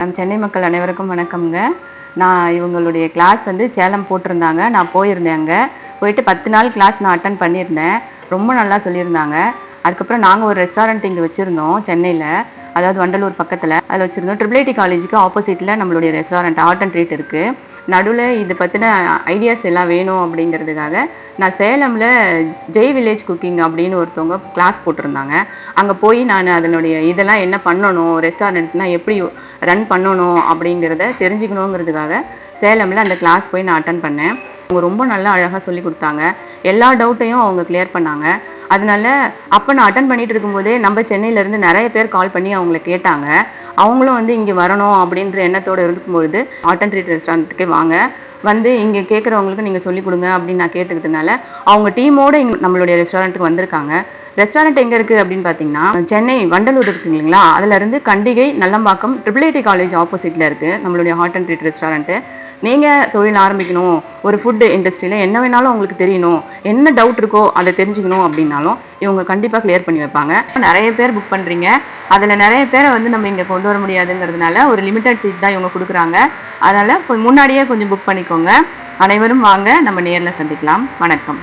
நம் சென்னை மக்கள் அனைவருக்கும் வணக்கம்ங்க. நான் இவங்களுடைய கிளாஸ் வந்து சேலம் போட்டிருந்தாங்க. நான் போயிருந்தேன் அங்கே போயிட்டு பத்து நாள் கிளாஸ் நான் அட்டன் பண்ணியிருந்தேன். ரொம்ப நல்லா சொல்லியிருந்தாங்க. அதுக்கப்புறம் நாங்கள் ஒரு ரெஸ்டாரண்ட் இங்கே வச்சுருந்தோம் சென்னையில். அதாவது வண்டலூர் பக்கத்தில். அதில் வச்சுருந்தோம். ட்ரிபிள் ஐடி காலேஜுக்கு ஆப்போசிட்டில் நம்மளுடைய ரெஸ்டாரண்ட் ஆர்ட் அண்ட் ட்ரீட் இருக்குது நடுவில் இது பற்றின ஐடியாஸ் எல்லாம் வேணும் அப்படிங்கிறதுக்காக நான் சேலமில் ஜெய் வில்லேஜ் குக்கிங் அப்படின்னு ஒருத்தவங்க கிளாஸ் போட்டிருந்தாங்க. அங்கே போய் நான் அதனுடைய இதெல்லாம் என்ன பண்ணணும் ரெஸ்டாரண்ட்னா எப்படி ரன் பண்ணணும் அப்படிங்கிறத தெரிஞ்சுக்கணுங்கிறதுக்காக சேலமில் அந்த கிளாஸ் போய் நான் அட்டன் பண்ணேன். அவங்க ரொம்ப நல்லா அழகாக சொல்லி கொடுத்தாங்க. எல்லா டவுட்டையும் அவங்க கிளியர் பண்ணாங்க. அதனால அப்போ நான் அட்டன் பண்ணிட்டு இருக்கும்போதே நம்ம சென்னையிலேருந்து நிறைய பேர் கால் பண்ணி அவங்கள கேட்டாங்க. அவங்களும் வந்து இங்கே வரணும் அப்படின்ற எண்ணத்தோடு இருக்கும்பொழுது ஆர்ட் அண்ட் ட்ரீட் ரெஸ்டாரண்ட்டுக்கே வாங்க. வந்து இங்கே கேட்குறவங்களுக்கு நீங்கள் சொல்லிக் கொடுங்க அப்படின்னு நான் கேட்டுக்கிறதுனால அவங்க டீமோட நம்மளுடைய ரெஸ்டாரண்ட்டுக்கு வந்திருக்காங்க. ரெஸ்டாரண்ட் எங்கே இருக்குது அப்படின்னு பார்த்தீங்கன்னா சென்னை வண்டலூர் இருக்குங்க இல்லைங்களா? அதுலேருந்து Kandigai Nallambakkam triple I T college ஆப்போசிட்டில் இருக்குது நம்மளுடைய ஹாட் அண்ட் ட்ரீட் ரெஸ்டாரண்ட்டு நீங்கள் தொழில் ஆரம்பிக்கணும். ஒரு ஃபுட்டு இண்டஸ்ட்ரியில் என்ன வேணாலும் உங்களுக்கு தெரியணும். என்ன டவுட் இருக்கோ அதை தெரிஞ்சுக்கணும் அப்படின்னாலும் இவங்க கண்டிப்பாக கிளியர் பண்ணி வைப்பாங்க. நிறைய பேர் புக் பண்ணுறீங்க அதில் நிறைய பேரை வந்து நம்ம இங்கே கொண்டு வர முடியாதுங்கிறதுனால ஒரு லிமிட்டட் சீட் தான் இவங்க கொடுக்குறாங்க. அதனால் கொஞ்சம் முன்னாடியே கொஞ்சம் புக் பண்ணிக்கோங்க. அனைவரும் வாங்க. நம்ம நேரில் சந்திக்கலாம். வணக்கம்.